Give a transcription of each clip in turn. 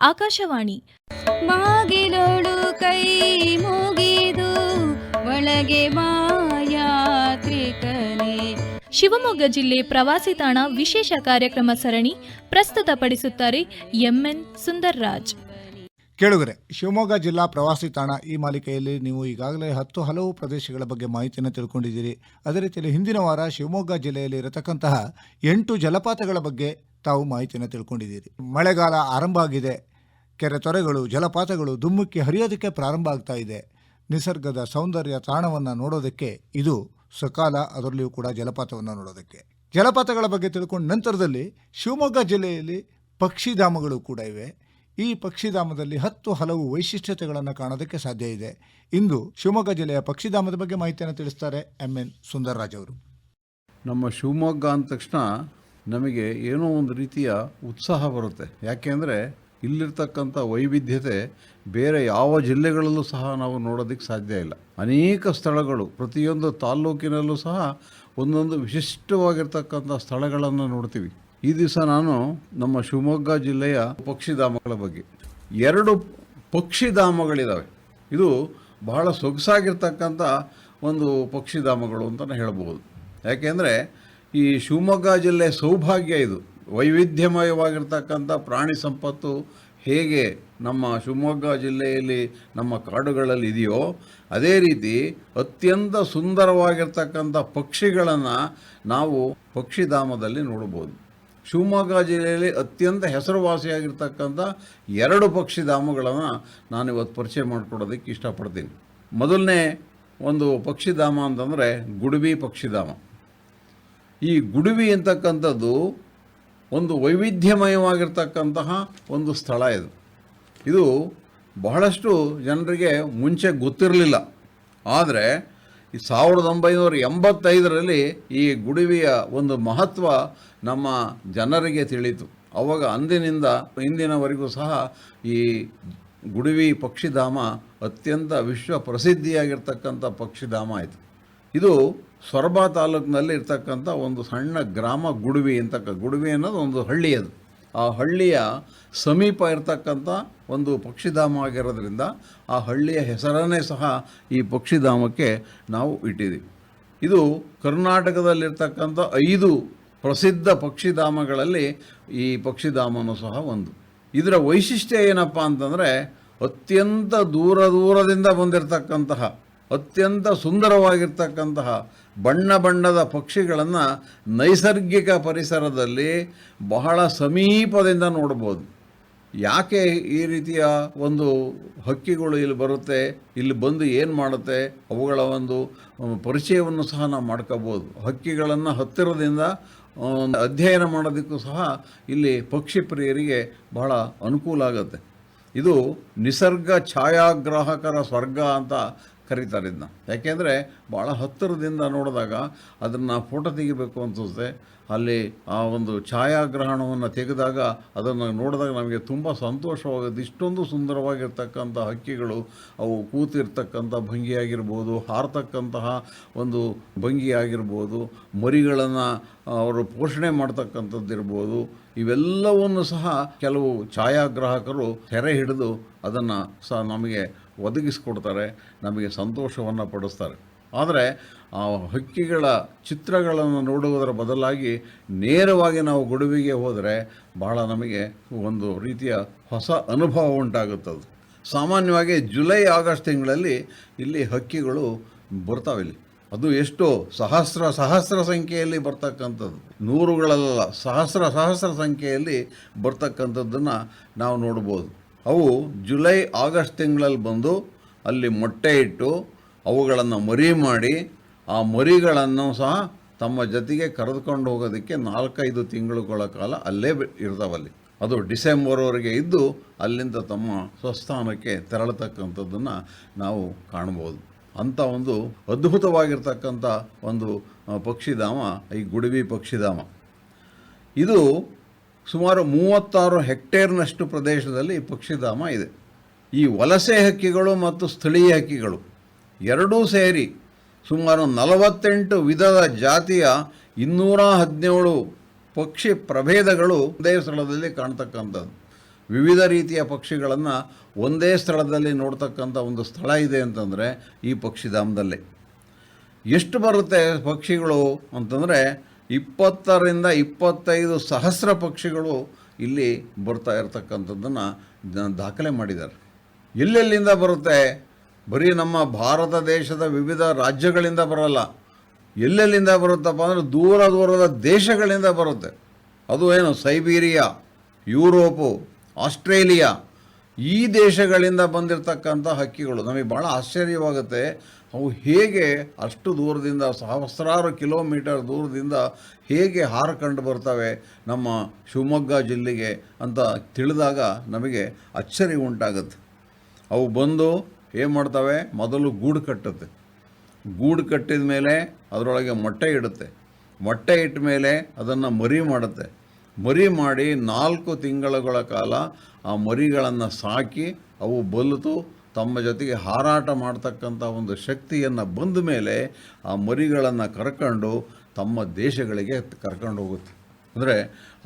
ಆಕಾಶವಾಣಿ. ಬಾಗಿಲೋಳು ಕೈ ಮುಗಿದು ಒಳಗೆ ಮಾಯಾತ್ರಿಕನೇ ಶಿವಮೊಗ್ಗ ಜಿಲ್ಲೆ ಪ್ರವಾಸಿ ತಾಣ ವಿಶೇಷ ಕಾರ್ಯಕ್ರಮ ಸರಣಿ ಪ್ರಸ್ತುತಪಡಿಸುತ್ತಾರೆ ಎಂಎನ್ ಸುಂದರ್ರಾಜ್. ಕೇಳುಗರೆ ಶಿವಮೊಗ್ಗ ಜಿಲ್ಲಾ ಪ್ರವಾಸಿ ತಾಣ ಈ ಮಾಲಿಕೆಯಲ್ಲಿ ನೀವು ಈಗಾಗಲೇ ಹತ್ತು ಹಲವು ಪ್ರದೇಶಗಳ ಬಗ್ಗೆ ಮಾಹಿತಿಯನ್ನು ತಿಳ್ಕೊಂಡಿದ್ದೀರಿ. ಅದೇ ರೀತಿಯಲ್ಲಿ ಹಿಂದಿನ ವಾರ ಶಿವಮೊಗ್ಗ ಜಿಲ್ಲೆಯಲ್ಲಿ ಇರತಕ್ಕಂತಹ ಎಂಟು ಜಲಪಾತಗಳ ಬಗ್ಗೆ ತಾವು ಮಾಹಿತಿಯನ್ನು ತಿಳ್ಕೊಂಡಿದ್ದೀರಿ. ಮಳೆಗಾಲ ಆರಂಭ ಆಗಿದೆ. ಕೆರೆ ತೊರೆಗಳು, ಜಲಪಾತಗಳು ದುಮ್ಮುಕ್ಕಿ ಹರಿಯೋದಕ್ಕೆ ಪ್ರಾರಂಭ ಆಗ್ತಾ ಇದೆ. ನಿಸರ್ಗದ ಸೌಂದರ್ಯ ತಾಣವನ್ನು ನೋಡೋದಕ್ಕೆ ಇದು ಸಕಾಲ, ಅದರಲ್ಲಿಯೂ ಕೂಡ ಜಲಪಾತವನ್ನು ನೋಡೋದಕ್ಕೆ. ಜಲಪಾತಗಳ ಬಗ್ಗೆ ತಿಳ್ಕೊಂಡ ನಂತರದಲ್ಲಿ ಶಿವಮೊಗ್ಗ ಜಿಲ್ಲೆಯಲ್ಲಿ ಪಕ್ಷಿಧಾಮಗಳು ಕೂಡ ಇವೆ. ಈ ಪಕ್ಷಿಧಾಮದಲ್ಲಿ ಹತ್ತು ಹಲವು ವೈಶಿಷ್ಟ್ಯತೆಗಳನ್ನು ಕಾಣೋದಕ್ಕೆ ಸಾಧ್ಯ ಇದೆ. ಇಂದು ಶಿವಮೊಗ್ಗ ಜಿಲ್ಲೆಯ ಪಕ್ಷಿಧಾಮದ ಬಗ್ಗೆ ಮಾಹಿತಿಯನ್ನು ತಿಳಿಸ್ತಾರೆ ಎಂ ಎನ್. ಸುಂದರ್ರಾಜ್ ಅವರು. ನಮ್ಮ ಶಿವಮೊಗ್ಗ ಅಂದ ತಕ್ಷಣ ನಮಗೆ ಏನೋ ಒಂದು ರೀತಿಯ ಉತ್ಸಾಹ ಬರುತ್ತೆ. ಯಾಕೆಂದರೆ ಇಲ್ಲಿರ್ತಕ್ಕಂಥ ವೈವಿಧ್ಯತೆ ಬೇರೆ ಯಾವ ಜಿಲ್ಲೆಗಳಲ್ಲೂ ಸಹ ನಾವು ನೋಡೋದಕ್ಕೆ ಸಾಧ್ಯ ಇಲ್ಲ. ಅನೇಕ ಸ್ಥಳಗಳು, ಪ್ರತಿಯೊಂದು ತಾಲ್ಲೂಕಿನಲ್ಲೂ ಸಹ ಒಂದೊಂದು ವಿಶಿಷ್ಟವಾಗಿರ್ತಕ್ಕಂಥ ಸ್ಥಳಗಳನ್ನು ನೋಡ್ತೀವಿ. ಈ ದಿವಸ ನಾನು ನಮ್ಮ ಶಿವಮೊಗ್ಗ ಜಿಲ್ಲೆಯ ಪಕ್ಷಿಧಾಮಗಳ ಬಗ್ಗೆ. ಎರಡು ಪಕ್ಷಿಧಾಮಗಳಿದ್ದಾವೆ ಇದು ಬಹಳ ಸೊಗಸಾಗಿರ್ತಕ್ಕಂಥ ಒಂದು ಪಕ್ಷಿಧಾಮಗಳು ಅಂತಲೇ ಹೇಳ್ಬೋದು ಯಾಕೆಂದರೆ ಈ ಶಿವಮೊಗ್ಗ ಜಿಲ್ಲೆ ಸೌಭಾಗ್ಯ ಇದು. ವೈವಿಧ್ಯಮಯವಾಗಿರ್ತಕ್ಕಂಥ ಪ್ರಾಣಿ ಸಂಪತ್ತು ಹೇಗೆ ನಮ್ಮ ಶಿವಮೊಗ್ಗ ಜಿಲ್ಲೆಯಲ್ಲಿ ನಮ್ಮ ಕಾಡುಗಳಲ್ಲಿ ಇದೆಯೋ, ಅದೇ ರೀತಿ ಅತ್ಯಂತ ಸುಂದರವಾಗಿರ್ತಕ್ಕಂಥ ಪಕ್ಷಿಗಳನ್ನು ನಾವು ಪಕ್ಷಿಧಾಮದಲ್ಲಿ ನೋಡ್ಬೋದು ಶಿವಮೊಗ್ಗ ಜಿಲ್ಲೆಯಲ್ಲಿ ಅತ್ಯಂತ ಹೆಸರುವಾಸಿಯಾಗಿರ್ತಕ್ಕಂಥ ಎರಡು ಪಕ್ಷಿಧಾಮಗಳನ್ನು ನಾನು ಇವತ್ತು ಪರಿಚಯ ಮಾಡಿಕೊಡೋದಕ್ಕೆ ಇಷ್ಟಪಡ್ತೀನಿ. ಮೊದಲನೇ ಒಂದು ಪಕ್ಷಿಧಾಮ ಅಂತಂದರೆ ಗುಡುಬಿ ಪಕ್ಷಿಧಾಮ. ಈ ಗುಡುಬಿ ಅಂತಕ್ಕಂಥದ್ದು ಒಂದು ವೈವಿಧ್ಯಮಯವಾಗಿರ್ತಕ್ಕಂತಹ ಒಂದು ಸ್ಥಳ ಇದು. ಇದು ಬಹಳಷ್ಟು ಜನರಿಗೆ ಮುಂಚೆ ಗೊತ್ತಿರಲಿಲ್ಲ. ಆದರೆ ಈ ಸಾವಿರದ ಒಂಬೈನೂರ ಎಂಬತ್ತೈದರಲ್ಲಿ ಈ ಗುಡುವಿಯ ಒಂದು ಮಹತ್ವ ನಮ್ಮ ಜನರಿಗೆ ತಿಳಿತು ಅವಾಗ ಅಂದಿನಿಂದ ಇಂದಿನವರೆಗೂ ಸಹ ಈ ಗುಡಿವಿ ಪಕ್ಷಿಧಾಮ ಅತ್ಯಂತ ವಿಶ್ವ ಪ್ರಸಿದ್ಧಿಯಾಗಿರ್ತಕ್ಕಂಥ ಪಕ್ಷಿಧಾಮ ಆಯಿತು. ಇದು ಸೊರಬ ತಾಲೂಕಿನಲ್ಲಿ ಇರ್ತಕ್ಕಂಥ ಒಂದು ಸಣ್ಣ ಗ್ರಾಮ ಗುಡುವಿ ಅಂತಕ್ಕ, ಗುಡುವಿ ಅನ್ನೋದು ಒಂದು ಹಳ್ಳಿ ಅದು ಆ ಹಳ್ಳಿಯ ಸಮೀಪ ಇರತಕ್ಕಂಥ ಒಂದು ಪಕ್ಷಿಧಾಮ ಆಗಿರೋದ್ರಿಂದ ಆ ಹಳ್ಳಿಯ ಹೆಸರನ್ನೇ ಸಹ ಈ ಪಕ್ಷಿಧಾಮಕ್ಕೆ ನಾವು ಇಟ್ಟಿದ್ದೀವಿ. ಇದು ಕರ್ನಾಟಕದಲ್ಲಿರ್ತಕ್ಕಂಥ ಐದು ಪ್ರಸಿದ್ಧ ಪಕ್ಷಿಧಾಮಗಳಲ್ಲಿ ಈ ಪಕ್ಷಿಧಾಮನೂ ಸಹ ಒಂದು. ಇದರ ವೈಶಿಷ್ಟ್ಯ ಏನಪ್ಪ ಅಂತಂದರೆ ಅತ್ಯಂತ ದೂರ ದೂರದಿಂದ ಬಂದಿರತಕ್ಕಂತಹ ಅತ್ಯಂತ ಸುಂದರವಾಗಿರ್ತಕ್ಕಂತಹ ಬಣ್ಣ ಬಣ್ಣದ ಪಕ್ಷಿಗಳನ್ನು ನೈಸರ್ಗಿಕ ಪರಿಸರದಲ್ಲಿ ಬಹಳ ಸಮೀಪದಿಂದ ನೋಡ್ಬೋದು. ಯಾಕೆ ಈ ರೀತಿಯ ಒಂದು ಹಕ್ಕಿಗಳು ಇಲ್ಲಿ ಬರುತ್ತೆ, ಇಲ್ಲಿ ಬಂದು ಏನು ಮಾಡುತ್ತೆ, ಅವುಗಳ ಒಂದು ಪರಿಚಯವನ್ನು ಸಹ ನಾವು ಮಾಡ್ಕೋಬೋದು. ಹಕ್ಕಿಗಳನ್ನು ಹತ್ತಿರದಿಂದ ಅಧ್ಯಯನ ಮಾಡೋದಕ್ಕೂ ಸಹ ಇಲ್ಲಿ ಪಕ್ಷಿ ಪ್ರಿಯರಿಗೆ ಬಹಳ ಅನುಕೂಲ ಆಗುತ್ತೆ. ಇದು ನಿಸರ್ಗ ಛಾಯಾಗ್ರಾಹಕರ ಸ್ವರ್ಗ ಅಂತ ಕರೀತಾರೆ ಇದನ್ನ. ಯಾಕೆಂದರೆ ಭಾಳ ಹತ್ತಿರದಿಂದ ನೋಡಿದಾಗ ಅದನ್ನು ಫೋಟೋ ತೆಗಿಬೇಕು ಅನಿಸುತ್ತೆ. ಅಲ್ಲಿ ಆ ಒಂದು ಛಾಯಾಗ್ರಹಣವನ್ನು ತೆಗೆದಾಗ ಅದನ್ನು ನೋಡಿದಾಗ ನಮಗೆ ತುಂಬ ಸಂತೋಷವಾಗುತ್ತೆ. ಇಷ್ಟೊಂದು ಸುಂದರವಾಗಿರ್ತಕ್ಕಂಥ ಹಕ್ಕಿಗಳು ಅವು ಕೂತಿರ್ತಕ್ಕಂಥ ಭಂಗಿಯಾಗಿರ್ಬೋದು, ಹಾರತಕ್ಕಂತಹ ಒಂದು ಭಂಗಿಯಾಗಿರ್ಬೋದು, ಮರಿಗಳನ್ನು ಅವರು ಪೋಷಣೆ ಮಾಡ್ತಕ್ಕಂಥದ್ದಿರ್ಬೋದು, ಇವೆಲ್ಲವನ್ನು ಸಹ ಕೆಲವು ಛಾಯಾಗ್ರಾಹಕರು ಸೆರೆ ಹಿಡಿದು ಅದನ್ನು ಸಹ ನಮಗೆ ಒದಗಿಸ್ಕೊಡ್ತಾರೆ, ನಮಗೆ ಸಂತೋಷವನ್ನು ಪಡಿಸ್ತಾರೆ. ಆದರೆ ಆ ಹಕ್ಕಿಗಳ ಚಿತ್ರಗಳನ್ನು ನೋಡುವುದರ ಬದಲಾಗಿ ನೇರವಾಗಿ ನಾವು ಗುಡುವಿಗೆ ಹೋದರೆ ಬಹಳ ನಮಗೆ ಒಂದು ರೀತಿಯ ಹೊಸ ಅನುಭವ ಉಂಟಾಗುತ್ತದೆ. ಸಾಮಾನ್ಯವಾಗಿ ಜುಲೈ, ಆಗಸ್ಟ್ ತಿಂಗಳಲ್ಲಿ ಇಲ್ಲಿ ಹಕ್ಕಿಗಳು ಬರ್ತಾವೆ ಇಲ್ಲಿ. ಅದು ಎಷ್ಟು ಸಹಸ್ರ ಸಹಸ್ರ ಸಂಖ್ಯೆಯಲ್ಲಿ ಬರ್ತಕ್ಕಂಥದ್ದು. ನೂರುಗಳಲ್ಲ, ಸಹಸ್ರ ಸಹಸ್ರ ಸಂಖ್ಯೆಯಲ್ಲಿ ಬರ್ತಕ್ಕಂಥದ್ದನ್ನು ನಾವು ನೋಡ್ಬೋದು. ಅವು ಜುಲೈ ಆಗಸ್ಟ್ ತಿಂಗಳಲ್ಲಿ ಬಂದು ಅಲ್ಲಿ ಮೊಟ್ಟೆ ಇಟ್ಟು ಅವುಗಳನ್ನು ಮರಿ ಮಾಡಿ ಆ ಮರಿಗಳನ್ನು ಸಹ ತಮ್ಮ ಜೊತೆಗೆ ಕರೆದುಕೊಂಡು ಹೋಗೋದಕ್ಕೆ ನಾಲ್ಕೈದು ತಿಂಗಳುಗಳ ಕಾಲ ಅಲ್ಲೇ ಇರ್ತಾವಲ್ಲಿ. ಅದು ಡಿಸೆಂಬರ್ವರೆಗೆ ಇದ್ದು ಅಲ್ಲಿಂದ ತಮ್ಮ ಸ್ವಸ್ಥಾನಕ್ಕೆ ತೆರಳತಕ್ಕಂಥದ್ದನ್ನು ನಾವು ಕಾಣ್ಬೋದು. ಅಂಥ ಒಂದು ಅದ್ಭುತವಾಗಿರ್ತಕ್ಕಂಥ ಒಂದು ಪಕ್ಷಿಧಾಮ, ಈ ಗುಡವಿ ಪಕ್ಷಿಧಾಮ. ಇದು ಸುಮಾರು ಮೂವತ್ತಾರು ಹೆಕ್ಟೇರ್ನಷ್ಟು ಪ್ರದೇಶದಲ್ಲಿ ಈ ಪಕ್ಷಿಧಾಮ ಇದೆ. ಈ ವಲಸೆ ಹಕ್ಕಿಗಳು ಮತ್ತು ಸ್ಥಳೀಯ ಹಕ್ಕಿಗಳು ಎರಡೂ ಸೇರಿ ಸುಮಾರು ನಲವತ್ತೆಂಟು ವಿಧದ ಜಾತಿಯ ಇನ್ನೂರ ಹದಿನೇಳು ಪಕ್ಷಿ ಪ್ರಭೇದಗಳು ಒಂದೇ ಸ್ಥಳದಲ್ಲಿ ಕಾಣ್ತಕ್ಕಂಥದ್ದು. ವಿವಿಧ ರೀತಿಯ ಪಕ್ಷಿಗಳನ್ನು ಒಂದೇ ಸ್ಥಳದಲ್ಲಿ ನೋಡ್ತಕ್ಕಂಥ ಒಂದು ಸ್ಥಳ ಇದೆ ಅಂತಂದರೆ ಈ ಪಕ್ಷಿಧಾಮದಲ್ಲಿ. ಎಷ್ಟು ಬರುತ್ತೆ ಪಕ್ಷಿಗಳು ಅಂತಂದರೆ ಇಪ್ಪತ್ತರಿಂದ ಇಪ್ಪತ್ತೈದು ಸಹಸ್ರ ಪಕ್ಷಿಗಳು ಇಲ್ಲಿ ಬರ್ತಾ ಇರತಕ್ಕಂಥದ್ದನ್ನು ದಾಖಲೆ ಮಾಡಿದ್ದಾರೆ. ಎಲ್ಲೆಲ್ಲಿಂದ ಬರುತ್ತೆ? ಬರೀ ನಮ್ಮ ಭಾರತ ದೇಶದ ವಿವಿಧ ರಾಜ್ಯಗಳಿಂದ ಬರಲ್ಲ. ಎಲ್ಲೆಲ್ಲಿಂದ ಬರುತ್ತಪ್ಪ ಅಂದರೆ ದೂರ ದೂರದ ದೇಶಗಳಿಂದ ಬರುತ್ತೆ. ಅದು ಏನು? ಸೈಬೀರಿಯಾ, ಯುರೋಪು, ಆಸ್ಟ್ರೇಲಿಯಾ ಈ ದೇಶಗಳಿಂದ ಬಂದಿರತಕ್ಕಂಥ ಹಕ್ಕಿಗಳು. ನಮಗೆ ಭಾಳ ಆಶ್ಚರ್ಯವಾಗುತ್ತೆ. ಅವು ಹೇಗೆ ಅಷ್ಟು ದೂರದಿಂದ, ಸಹಸ್ರಾರು ಕಿಲೋಮೀಟರ್ ದೂರದಿಂದ ಹೇಗೆ ಹಾರಕಂಡು ಬರ್ತವೆ ನಮ್ಮ ಶಿವಮೊಗ್ಗ ಜಿಲ್ಲೆಗೆ ಅಂತ ತಿಳಿದಾಗ ನಮಗೆ ಅಚ್ಚರಿ ಉಂಟಾಗುತ್ತೆ. ಅವು ಬಂದು ಏನು ಮಾಡ್ತವೆ? ಮೊದಲು ಗೂಡು ಕಟ್ಟುತ್ತೆ. ಗೂಡು ಕಟ್ಟಿದ ಮೇಲೆ ಅದರೊಳಗೆ ಮೊಟ್ಟೆ ಇಡುತ್ತೆ. ಮೊಟ್ಟೆ ಇಟ್ಟ ಮೇಲೆ ಅದನ್ನು ಮರಿ ಮಾಡುತ್ತೆ. ಮರಿ ಮಾಡಿ ನಾಲ್ಕು ತಿಂಗಳುಗಳ ಕಾಲ ಆ ಮರಿಗಳನ್ನು ಸಾಕಿ ಅವು ಬಲಿತು ತಮ್ಮ ಜೊತೆಗೆ ಹಾರಾಟ ಮಾಡ್ತಕ್ಕಂಥ ಒಂದು ಶಕ್ತಿಯನ್ನು ಬಂದ ಮೇಲೆ ಆ ಮರಿಗಳನ್ನು ಕರ್ಕೊಂಡು ತಮ್ಮ ದೇಶಗಳಿಗೆ ಕರ್ಕೊಂಡು ಹೋಗುತ್ತೆ. ಅಂದರೆ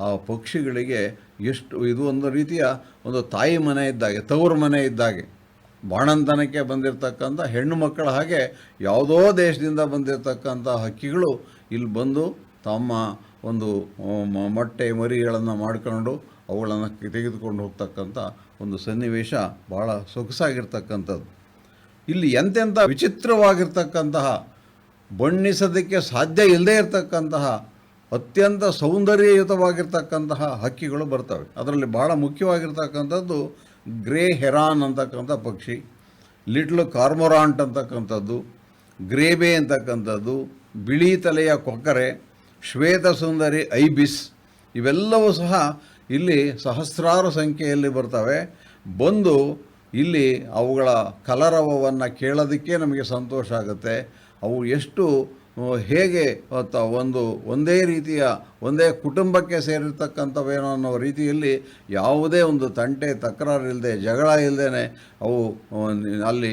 ಆ ಪಕ್ಷಿಗಳಿಗೆ ಎಷ್ಟು, ಇದು ಒಂದು ರೀತಿಯ ಒಂದು ತಾಯಿ ಮನೆ ಇದ್ದಾಗೆ, ತವರು ಮನೆ ಇದ್ದಾಗೆ. ಬಾಣಂತನಕ್ಕೆ ಬಂದಿರತಕ್ಕಂಥ ಹೆಣ್ಣು ಮಕ್ಕಳ ಹಾಗೆ ಯಾವುದೋ ದೇಶದಿಂದ ಬಂದಿರತಕ್ಕಂಥ ಹಕ್ಕಿಗಳು ಇಲ್ಲಿ ಬಂದು ತಮ್ಮ ಒಂದು ಮೊಟ್ಟೆ, ಮರಿಗಳನ್ನು ಮಾಡಿಕೊಂಡು ಅವುಗಳನ್ನು ತೆಗೆದುಕೊಂಡು ಹೋಗ್ತಕ್ಕಂಥ ಒಂದು ಸನ್ನಿವೇಶ ಭಾಳ ಸೊಗಸಾಗಿರ್ತಕ್ಕಂಥದ್ದು. ಇಲ್ಲಿ ಎಂತೆಂಥ ವಿಚಿತ್ರವಾಗಿರ್ತಕ್ಕಂತಹ, ಬಣ್ಣಿಸೋದಕ್ಕೆ ಸಾಧ್ಯ ಇಲ್ಲದೇ ಇರತಕ್ಕಂತಹ, ಅತ್ಯಂತ ಸೌಂದರ್ಯಯುತವಾಗಿರ್ತಕ್ಕಂತಹ ಹಕ್ಕಿಗಳು ಬರ್ತವೆ. ಅದರಲ್ಲಿ ಭಾಳ ಮುಖ್ಯವಾಗಿರ್ತಕ್ಕಂಥದ್ದು ಗ್ರೇ ಹೆರಾನ್ ಅಂತಕ್ಕಂಥ ಪಕ್ಷಿ, ಲಿಟ್ಲ್ ಕಾರ್ಮೊರಾಂಟ್ ಅಂತಕ್ಕಂಥದ್ದು, ಗ್ರೇಬೆ ಅಂತಕ್ಕಂಥದ್ದು, ಬಿಳಿ ತಲೆಯ ಕೊಕ್ಕರೆ, ಶ್ವೇತ ಸುಂದರಿ ಐಬಿಸ್ ಇವೆಲ್ಲವೂ ಸಹ ಇಲ್ಲಿ ಸಹಸ್ರಾರು ಸಂಖ್ಯೆಯಲ್ಲಿ ಬರ್ತವೆ. ಬಂದು ಇಲ್ಲಿ ಅವುಗಳ ಕಲರವವನ್ನು ಕೇಳೋದಕ್ಕೆ ನಮಗೆ ಸಂತೋಷ ಆಗುತ್ತೆ. ಅವು ಎಷ್ಟು ಹೇಗೆ ಒಂದು, ಒಂದೇ ರೀತಿಯ, ಒಂದೇ ಕುಟುಂಬಕ್ಕೆ ಸೇರಿರ್ತಕ್ಕಂಥವೇನೋ ಅನ್ನೋ ರೀತಿಯಲ್ಲಿ ಯಾವುದೇ ಒಂದು ತಂಟೆ, ತಕರಾರು ಇಲ್ಲದೆ ಜಗಳ ಇಲ್ಲದೇ ಅವು ಅಲ್ಲಿ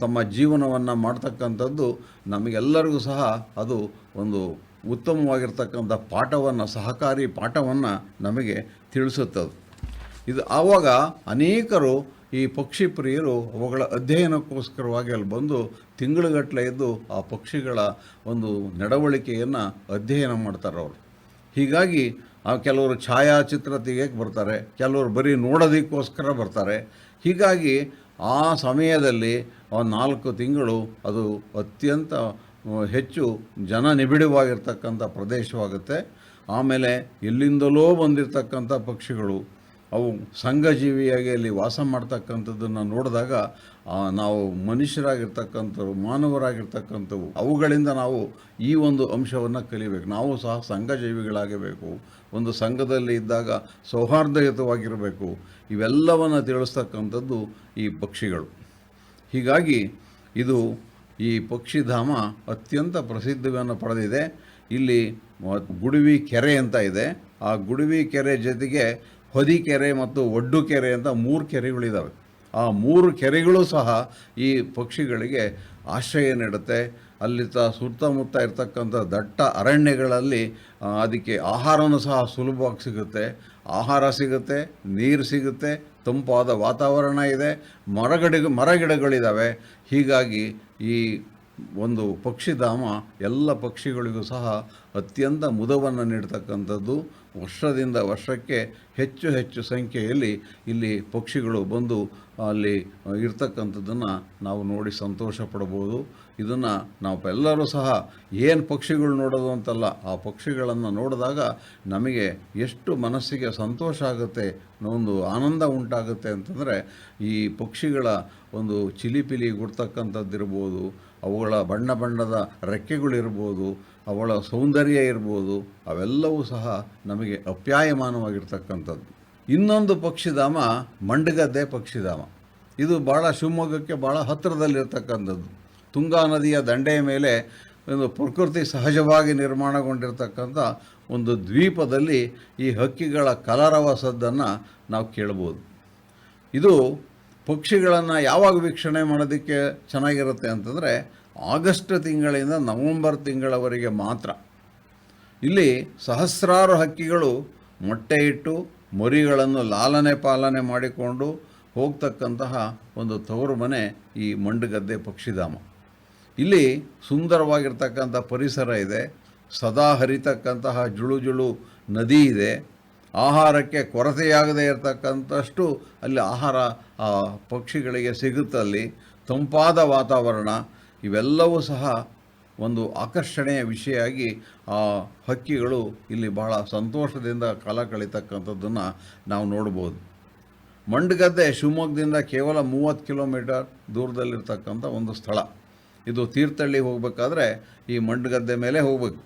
ತಮ್ಮ ಜೀವನವನ್ನು ಮಾಡ್ತಕ್ಕಂಥದ್ದು ನಮಗೆಲ್ಲರಿಗೂ ಸಹ ಅದು ಒಂದು ಉತ್ತಮವಾಗಿರ್ತಕ್ಕಂಥ ಪಾಠವನ್ನು, ಸಹಕಾರಿ ಪಾಠವನ್ನು ನಮಗೆ ತಿಳಿಸುತ್ತದೆ ಇದು ಆವಾಗ ಅನೇಕರು ಈ ಪಕ್ಷಿ ಪ್ರಿಯರು ಅವುಗಳ ಅಧ್ಯಯನಕ್ಕೋಸ್ಕರವಾಗಿ ಅಲ್ಲಿ ಬಂದು ತಿಂಗಳುಗಟ್ಟಲೆ ಇದ್ದು ಆ ಪಕ್ಷಿಗಳ ಒಂದು ನಡವಳಿಕೆಯನ್ನು ಅಧ್ಯಯನ ಮಾಡ್ತಾರೆ ಅವರು. ಹೀಗಾಗಿ ಆ ಕೆಲವರು ಛಾಯಾಚಿತ್ರ ತೆಗೆಯಕ್ಕೆ ಬರ್ತಾರೆ, ಕೆಲವರು ಬರೀ ನೋಡೋದಕ್ಕೋಸ್ಕರ ಬರ್ತಾರೆ. ಹೀಗಾಗಿ ಆ ಸಮಯದಲ್ಲಿ ಆ ನಾಲ್ಕು ತಿಂಗಳು ಅದು ಅತ್ಯಂತ ಹೆಚ್ಚು ಜನ ನಿಬಿಡವಾಗಿರ್ತಕ್ಕಂಥ ಪ್ರದೇಶವಾಗುತ್ತೆ. ಆಮೇಲೆ ಎಲ್ಲಿಂದಲೋ ಬಂದಿರತಕ್ಕಂಥ ಪಕ್ಷಿಗಳು ಅವು ಸಂಘಜೀವಿಯಾಗಿ ಅಲ್ಲಿ ವಾಸ ಮಾಡ್ತಕ್ಕಂಥದ್ದನ್ನು ನೋಡಿದಾಗ ನಾವು ಮನುಷ್ಯರಾಗಿರ್ತಕ್ಕಂಥವ್ರು ಮಾನವರಾಗಿರ್ತಕ್ಕಂಥವು ಅವುಗಳಿಂದ ನಾವು ಈ ಒಂದು ಅಂಶವನ್ನು ಕಲಿಬೇಕು. ನಾವು ಸಹ ಸಂಘಜೀವಿಗಳಾಗಬೇಕು. ಒಂದು ಸಂಘದಲ್ಲಿ ಇದ್ದಾಗ ಸೌಹಾರ್ದಯುತವಾಗಿರಬೇಕು. ಇವೆಲ್ಲವನ್ನು ತಿಳಿಸ್ತಕ್ಕಂಥದ್ದು ಈ ಪಕ್ಷಿಗಳು. ಹೀಗಾಗಿ ಇದು ಈ ಪಕ್ಷಿಧಾಮ ಅತ್ಯಂತ ಪ್ರಸಿದ್ಧವನ್ನು ಪಡೆದಿದೆ. ಇಲ್ಲಿ ಗುಡುವಿ ಕೆರೆ ಅಂತ ಇದೆ. ಆ ಗುಡುವಿ ಕೆರೆ ಜೊತೆಗೆ ಹೊದಿಕೆರೆ ಮತ್ತು ಒಡ್ಡು ಕೆರೆ ಅಂತ ಮೂರು ಕೆರೆಗಳಿದ್ದಾವೆ ಆ ಮೂರು ಕೆರೆಗಳು ಸಹ ಈ ಪಕ್ಷಿಗಳಿಗೆ ಆಶ್ರಯ ನೀಡುತ್ತೆ. ಅಲ್ಲಿ ತ ಸುತ್ತಮುತ್ತ ಇರತಕ್ಕಂಥ ದಟ್ಟ ಅರಣ್ಯಗಳಲ್ಲಿ ಅದಕ್ಕೆ ಆಹಾರವೂ ಸಹ ಸುಲಭವಾಗಿ ಸಿಗುತ್ತೆ. ಆಹಾರ ಸಿಗುತ್ತೆ, ನೀರು ಸಿಗುತ್ತೆ, ತಂಪಾದ ವಾತಾವರಣ ಇದೆ. ಮರಗಡಿ ಮರಗಿಡಗಳಿದ್ದಾವೆ ಹೀಗಾಗಿ ಈ ಒಂದು ಪಕ್ಷಿಧಾಮ ಎಲ್ಲ ಪಕ್ಷಿಗಳಿಗೂ ಸಹ ಅತ್ಯಂತ ಮುದವನ್ನು ನೀಡ್ತಕ್ಕಂಥದ್ದು. ವರ್ಷದಿಂದ ವರ್ಷಕ್ಕೆ ಹೆಚ್ಚು ಹೆಚ್ಚು ಸಂಖ್ಯೆಯಲ್ಲಿ ಇಲ್ಲಿ ಪಕ್ಷಿಗಳು ಬಂದು ಅಲ್ಲಿ ಇರ್ತಕ್ಕಂಥದ್ದನ್ನು ನಾವು ನೋಡಿ ಸಂತೋಷ ಪಡ್ಬೋದು. ಇದನ್ನು ನಾವು ಎಲ್ಲರೂ ಸಹ ಏನು ಪಕ್ಷಿಗಳು ನೋಡೋದು ಅಂತಲ್ಲ, ಆ ಪಕ್ಷಿಗಳನ್ನು ನೋಡಿದಾಗ ನಮಗೆ ಎಷ್ಟು ಮನಸ್ಸಿಗೆ ಸಂತೋಷ ಆಗುತ್ತೆ, ಒಂದು ಆನಂದ ಉಂಟಾಗುತ್ತೆ ಅಂತಂದರೆ ಈ ಪಕ್ಷಿಗಳ ಒಂದು ಚಿಲಿಪಿಲಿ ಗುಡ್ತಕ್ಕಂಥದ್ದಿರ್ಬೋದು ಅವುಗಳ ಬಣ್ಣ ಬಣ್ಣದ ರೆಕ್ಕೆಗಳಿರ್ಬೋದು, ಅವಳ ಸೌಂದರ್ಯ ಇರ್ಬೋದು, ಅವೆಲ್ಲವೂ ಸಹ ನಮಗೆ ಅಪ್ಯಾಯಮಾನವಾಗಿರ್ತಕ್ಕಂಥದ್ದು. ಇನ್ನೊಂದು ಪಕ್ಷಿಧಾಮ ಮಂಡಗದ್ದೆ ಪಕ್ಷಿಧಾಮ. ಇದು ಭಾಳ ಶಿವಮೊಗ್ಗಕ್ಕೆ ಭಾಳ ಹತ್ತಿರದಲ್ಲಿರ್ತಕ್ಕಂಥದ್ದು. ತುಂಗಾ ನದಿಯ ದಂಡೆಯ ಮೇಲೆ ಒಂದು ಪ್ರಕೃತಿ ಸಹಜವಾಗಿ ನಿರ್ಮಾಣಗೊಂಡಿರ್ತಕ್ಕಂಥ ಒಂದು ದ್ವೀಪದಲ್ಲಿ ಈ ಹಕ್ಕಿಗಳ ಕಲರವ ಸದ್ದನ್ನು ನಾವು ಕೇಳ್ಬೋದು. ಇದು ಪಕ್ಷಿಗಳನ್ನು ಯಾವಾಗ ವೀಕ್ಷಣೆ ಮಾಡೋದಕ್ಕೆ ಚೆನ್ನಾಗಿರುತ್ತೆ ಅಂತಂದರೆ ಆಗಸ್ಟ್ ತಿಂಗಳಿಂದ ನವೆಂಬರ್ ತಿಂಗಳವರೆಗೆ ಮಾತ್ರ. ಇಲ್ಲಿ ಸಹಸ್ರಾರು ಹಕ್ಕಿಗಳು ಮೊಟ್ಟೆ ಇಟ್ಟು ಮರಿಗಳನ್ನು ಲಾಲನೆ ಪಾಲನೆ ಮಾಡಿಕೊಂಡು ಹೋಗ್ತಕ್ಕಂತಹ ಒಂದು ತವರು ಮನೆ ಈ ಮಂಡಗದ್ದೆ ಪಕ್ಷಿಧಾಮ. ಇಲ್ಲಿ ಸುಂದರವಾಗಿರ್ತಕ್ಕಂಥ ಪರಿಸರ ಇದೆ, ಸದಾ ಹರಿತಕ್ಕಂತಹ ಜುಳು ಜುಳು ನದಿ ಇದೆ ಆಹಾರಕ್ಕೆ ಕೊರತೆಯಾಗದೇ ಇರತಕ್ಕಂಥಷ್ಟು ಅಲ್ಲಿ ಆಹಾರ ಪಕ್ಷಿಗಳಿಗೆ ಸಿಗುತ್ತಲ್ಲಿ ತಂಪಾದ ವಾತಾವರಣ, ಇವೆಲ್ಲವೂ ಸಹ ಒಂದು ಆಕರ್ಷಣೆಯ ವಿಷಯ ಆಗಿ ಆ ಹಕ್ಕಿಗಳು ಇಲ್ಲಿ ಬಹಳ ಸಂತೋಷದಿಂದ ಕಾಲ ಕಳೀತಕ್ಕಂಥದ್ದನ್ನು ನಾವು ನೋಡ್ಬೋದು. ಮಂಡಗದ್ದೆ ಶಿವಮೊಗ್ಗದಿಂದ ಕೇವಲ ಮೂವತ್ತು ಕಿಲೋಮೀಟರ್ ದೂರದಲ್ಲಿರ್ತಕ್ಕಂಥ ಒಂದು ಸ್ಥಳ. ಇದು ತೀರ್ಥಹಳ್ಳಿ ಹೋಗಬೇಕಾದ್ರೆ ಈ ಮಂಡಗದ್ದೆ ಮೇಲೆ ಹೋಗಬೇಕು.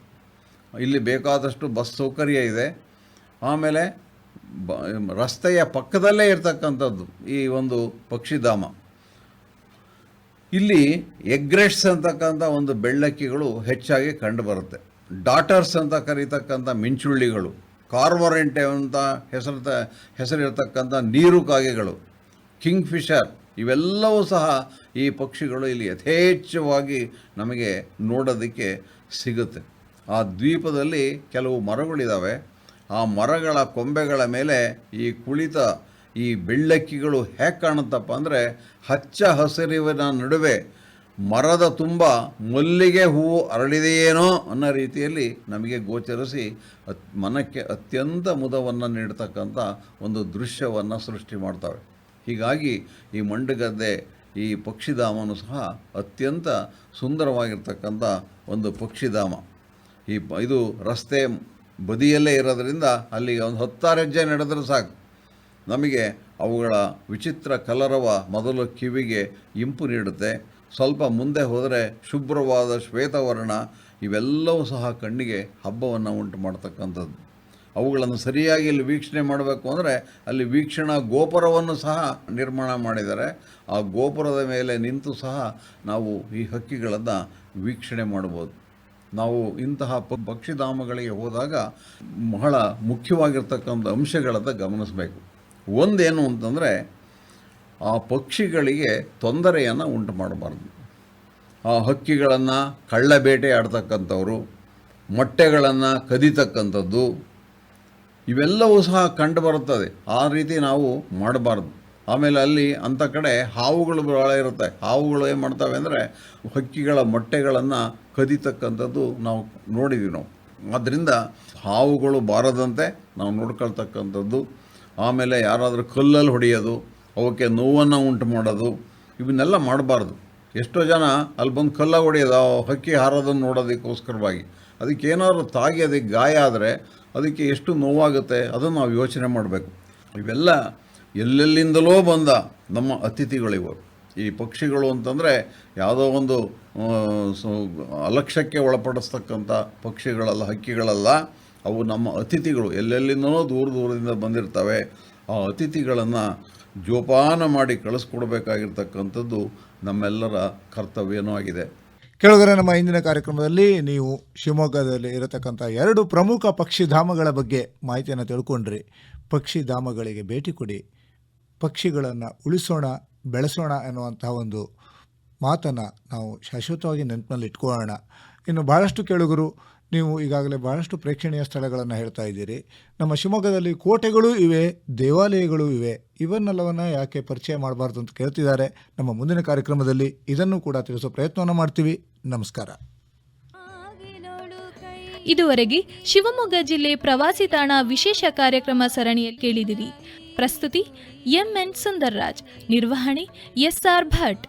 ಇಲ್ಲಿ ಬೇಕಾದಷ್ಟು ಬಸ್ ಸೌಕರ್ಯ ಇದೆ. ಆಮೇಲೆ ಬ, ರಸ್ತೆಯ ಪಕ್ಕದಲ್ಲೇ ಇರ್ತಕ್ಕಂಥದ್ದು ಈ ಒಂದು ಪಕ್ಷಿಧಾಮ. ಇಲ್ಲಿ ಎಗ್ರೆಟ್ಸ್ ಅಂತಕ್ಕಂಥ ಒಂದು ಬೆಳ್ಳಕ್ಕಿಗಳು ಹೆಚ್ಚಾಗಿ ಕಂಡುಬರುತ್ತೆ ಡಾಟರ್ಸ್ ಅಂತ ಕರೀತಕ್ಕಂಥ ಮಿಂಚುಳ್ಳಿಗಳು ಕಾರ್ವರೆಂಟೆ ಅಂತ ಹೆಸರು ಹೆಸರಿರ್ತಕ್ಕಂಥ ನೀರು ಕಾಗೆಗಳು ಕಿಂಗ್ ಫಿಶರ್ ಇವೆಲ್ಲವೂ ಸಹ ಈ ಪಕ್ಷಿಗಳು ಇಲ್ಲಿ ಯಥೇಚ್ಛವಾಗಿ ನಮಗೆ ನೋಡೋದಕ್ಕೆ ಸಿಗುತ್ತೆ. ಆ ದ್ವೀಪದಲ್ಲಿ ಕೆಲವು ಮರಗಳಿದ್ದಾವೆ ಆ ಮರಗಳ ಕೊಂಬೆಗಳ ಮೇಲೆ ಈ ಕುಳಿತ ಈ ಬೆಳ್ಳಕ್ಕಿಗಳು ಹೇಗೆ ಕಾಣುತ್ತಪ್ಪ ಅಂದರೆ ಹಚ್ಚ ಹಸಿರಿನ ನಡುವೆ ಮರದ ತುಂಬ ಮಲ್ಲಿಗೆ ಹೂವು ಅರಳಿದೆಯೇನೋ ಅನ್ನೋ ರೀತಿಯಲ್ಲಿ ನಮಗೆ ಗೋಚರಿಸಿ ಅತ್ ಮನಕ್ಕೆ ಅತ್ಯಂತ ಮುದವನ್ನು ನೀಡ್ತಕ್ಕಂಥ ಒಂದು ದೃಶ್ಯವನ್ನು ಸೃಷ್ಟಿ ಮಾಡ್ತವೆ. ಹೀಗಾಗಿ ಈ ಮಂಡಗದ್ದೆ, ಈ ಪಕ್ಷಿಧಾಮನು ಸಹ ಅತ್ಯಂತ ಸುಂದರವಾಗಿರ್ತಕ್ಕಂಥ ಒಂದು ಪಕ್ಷಿಧಾಮ. ಈ ಇದು ರಸ್ತೆ ಬದಿಯಲ್ಲೇ ಇರೋದರಿಂದ ಅಲ್ಲಿ ಒಂದು ಹತ್ತಾರು ಹೆಜ್ಜೆ ನಡೆದ್ರೆ ಸಾಕು. ನಮಗೆ ಅವುಗಳ ವಿಚಿತ್ರ ಕಲರವ ಮೊದಲು ಕಿವಿಗೆ ಇಂಪು ನೀಡುತ್ತೆ. ಸ್ವಲ್ಪ ಮುಂದೆ ಹೋದರೆ ಶುಭ್ರವಾದ ಶ್ವೇತವರ್ಣ, ಇವೆಲ್ಲವೂ ಸಹ ಕಣ್ಣಿಗೆ ಹಬ್ಬವನ್ನು ಉಂಟು ಮಾಡ್ತಕ್ಕಂಥದ್ದು. ಅವುಗಳನ್ನು ಸರಿಯಾಗಿ ಇಲ್ಲಿ ವೀಕ್ಷಣೆ ಮಾಡಬೇಕು ಅಂದರೆ ಅಲ್ಲಿ ವೀಕ್ಷಣಾ ಗೋಪುರವನ್ನು ಸಹ ನಿರ್ಮಾಣ ಮಾಡಿದ್ದಾರೆ. ಆ ಗೋಪುರದ ಮೇಲೆ ನಿಂತು ಸಹ ನಾವು ಈ ಹಕ್ಕಿಗಳನ್ನು ವೀಕ್ಷಣೆ ಮಾಡ್ಬೋದು. ನಾವು ಇಂತಹ ಪಕ್ಷಿಧಾಮಗಳಿಗೆ ಹೋದಾಗ ಬಹಳ ಮುಖ್ಯವಾಗಿರ್ತಕ್ಕಂಥ ಅಂಶಗಳನ್ನು ಗಮನಿಸಬೇಕು. ಒಂದೇನು ಅಂತಂದರೆ ಆ ಪಕ್ಷಿಗಳಿಗೆ ತೊಂದರೆಯನ್ನು ಉಂಟು ಮಾಡಬಾರ್ದು. ಆ ಹಕ್ಕಿಗಳನ್ನು ಕಳ್ಳ ಬೇಟೆ ಆಡ್ತಕ್ಕಂಥವ್ರು, ಮೊಟ್ಟೆಗಳನ್ನು ಕದಿತಕ್ಕಂಥದ್ದು, ಇವೆಲ್ಲವೂ ಸಹ ಕಂಡು ಬರುತ್ತದೆ. ಆ ರೀತಿ ನಾವು ಮಾಡಬಾರ್ದು. ಆಮೇಲೆ ಅಲ್ಲಿ ಅಂಥ ಕಡೆ ಹಾವುಗಳು ಭಾಳ ಇರುತ್ತೆ. ಹಾವುಗಳು ಏನು ಮಾಡ್ತವೆ ಅಂದರೆ ಹಕ್ಕಿಗಳ ಮೊಟ್ಟೆಗಳನ್ನು ಕದಿತಕ್ಕಂಥದ್ದು ನಾವು ನೋಡಿದ್ದೀವಿ ನಾವು. ಆದ್ದರಿಂದ ಹಾವುಗಳು ಬಾರದಂತೆ ನಾವು ನೋಡ್ಕೊಳ್ತಕ್ಕಂಥದ್ದು. ಆಮೇಲೆ ಯಾರಾದರೂ ಕಲ್ಲಲ್ಲಿ ಹೊಡೆಯೋದು, ಅವಕ್ಕೆ ನೋವನ್ನು ಉಂಟು ಮಾಡೋದು, ಇವನ್ನೆಲ್ಲ ಮಾಡಬಾರ್ದು. ಎಷ್ಟೋ ಜನ ಅಲ್ಲಿ ಬಂದು ಕಲ್ಲ ಹೊಡೆಯೋದು, ಹಕ್ಕಿ ಹಾರೋದನ್ನು ನೋಡೋದಕ್ಕೋಸ್ಕರವಾಗಿ. ಅದಕ್ಕೆ ಏನಾದರೂ ತಾಗಿ ಅದಕ್ಕೆ ಗಾಯ ಆದರೆ ಅದಕ್ಕೆ ಎಷ್ಟು ನೋವಾಗುತ್ತೆ ಅದನ್ನು ನಾವು ಯೋಚನೆ ಮಾಡಬೇಕು. ಇವೆಲ್ಲ ಎಲ್ಲೆಲ್ಲಿಂದಲೋ ಬಂದ ನಮ್ಮ ಅತಿಥಿಗಳಿವರು. ಈ ಪಕ್ಷಿಗಳು ಅಂತಂದರೆ ಯಾವುದೋ ಒಂದು ಅಲಕ್ಷ್ಯಕ್ಕೆ ಒಳಪಡಿಸ್ತಕ್ಕಂಥ ಪಕ್ಷಿಗಳಲ್ಲ, ಹಕ್ಕಿಗಳಲ್ಲ, ಅವು ನಮ್ಮ ಅತಿಥಿಗಳು. ಎಲ್ಲೆಲ್ಲಿಂದನೋ ದೂರ ದೂರದಿಂದ ಬಂದಿರ್ತವೆ. ಆ ಅತಿಥಿಗಳನ್ನು ಜೋಪಾನ ಮಾಡಿ ಕಳಿಸ್ಕೊಡ್ಬೇಕಾಗಿರ್ತಕ್ಕಂಥದ್ದು ನಮ್ಮೆಲ್ಲರ ಕರ್ತವ್ಯನೂ ಆಗಿದೆ. ಕೆಳಗರೆ ನಮ್ಮ ಇಂದಿನ ಕಾರ್ಯಕ್ರಮದಲ್ಲಿ ನೀವು ಶಿವಮೊಗ್ಗದಲ್ಲಿ ಇರತಕ್ಕಂಥ ಎರಡು ಪ್ರಮುಖ ಪಕ್ಷಿಧಾಮಗಳ ಬಗ್ಗೆ ಮಾಹಿತಿಯನ್ನು ತಿಳ್ಕೊಂಡ್ರಿ. ಪಕ್ಷಿಧಾಮಗಳಿಗೆ ಭೇಟಿ ಕೊಡಿ. ಪಕ್ಷಿಗಳನ್ನು ಉಳಿಸೋಣ. ಬೆಳೆಸೋಣ ಎನ್ನುವಂತಹ ಒಂದು ಮಾತನ್ನು ನಾವು ಶಾಶ್ವತವಾಗಿ ನೆನಪಿನಲ್ಲಿ ಇಟ್ಕೊಳ್ಳೋಣ. ಇನ್ನು ಭಾಳಷ್ಟು ಕೇಳುಗರು, ನೀವು ಈಗಾಗಲೇ ಭಾಳಷ್ಟು ಪ್ರೇಕ್ಷಣೀಯ ಸ್ಥಳಗಳನ್ನು ಹೇಳ್ತಾ ಇದ್ದೀರಿ. ನಮ್ಮ ಶಿವಮೊಗ್ಗದಲ್ಲಿ ಕೋಟೆಗಳೂ ಇವೆ, ದೇವಾಲಯಗಳೂ ಇವೆ. ಇವನ್ನೆಲ್ಲವನ್ನು ಯಾಕೆ ಪರಿಚಯ ಮಾಡಬಾರ್ದು ಅಂತ ಕೇಳ್ತಿದ್ದಾರೆ. ನಮ್ಮ ಮುಂದಿನ ಕಾರ್ಯಕ್ರಮದಲ್ಲಿ ಇದನ್ನು ಕೂಡ ತಿಳಿಸೋ ಪ್ರಯತ್ನವನ್ನು ಮಾಡ್ತೀವಿ. ನಮಸ್ಕಾರ. ಇದುವರೆಗೆ ಶಿವಮೊಗ್ಗ ಜಿಲ್ಲೆ ಪ್ರವಾಸಿ ತಾಣ ವಿಶೇಷ ಕಾರ್ಯಕ್ರಮ ಸರಣಿಯಲ್ಲಿ ಕೇಳಿದಿರಿ. ಪ್ರಸ್ತುತಿ ಎಂಎನ್ ಸುಂದರ್ರಾಜ್ ನಿರ್ವಹಣೆ ಎಸ್ಆರ್ ಭಟ್